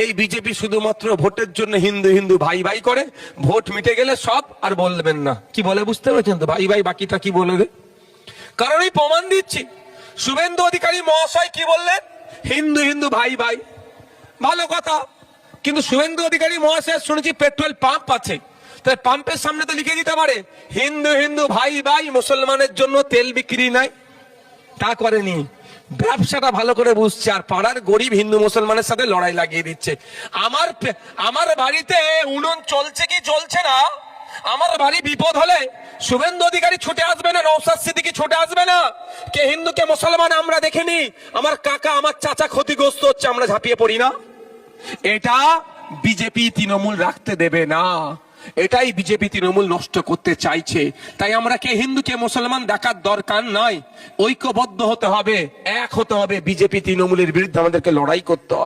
এই বিজেপি শুধুমাত্র ভোটের জন্য হিন্দু হিন্দু ভাই ভাই করে, ভোট মিটে গেলে সব আর বলবেন না। কি বলে বুঝতে পারছেন তো? ভাই ভাই বাকিটা কি বলবে? কারণ এই প্রমাণ দিচ্ছি। শুভেন্দু অধিকারী মহাশয় কি বললেন? হিন্দু হিন্দু ভাই ভাই। ভালো কথা। কিন্তু শুভেন্দু অধিকারী মহাশয় শুনেছি পেট্রোল পাম্প আছে। তাই পাম্পের সামনে তো লিখে দিতে পারে, হিন্দু হিন্দু ভাই ভাই, মুসলমানের জন্য তেল বিক্রি নাই। তা করেনি ব্যবসাটা ভালো করে বুঝছে, আর পাড়ার গরিব হিন্দু মুসলমানের সাথে লড়াই লাগিয়ে দিচ্ছে। আমার আমার বাড়িতে উনুন চলছে কি চলছে না? আমার বাড়ি বিপদ হলে শুভেন্দু অধিকারী ছুটে আসবে না নৌসাদ সিদ্দিকি ছুটে আসবে না? কে হিন্দু, কে মুসলমান আমরা দেখিনি। আমার কাকা, আমার চাচা ক্ষতিগ্রস্ত হচ্ছে, আমরা ঝাঁপিয়ে পড়ি না। এটা বিজেপি তৃণমূল রাখতে দেবে না। এটাই বিজেপি তৃণমূল নষ্ট করতে চাইছে। তাই আমরা কে হিন্দু কে মুসলমান দেখার দরকার নাই। ঐক্যবদ্ধ হতে হবে, এক হতে হবে বিজেপি তৃণমূলের বিরুদ্ধে আমাদেরকে লড়াই করতে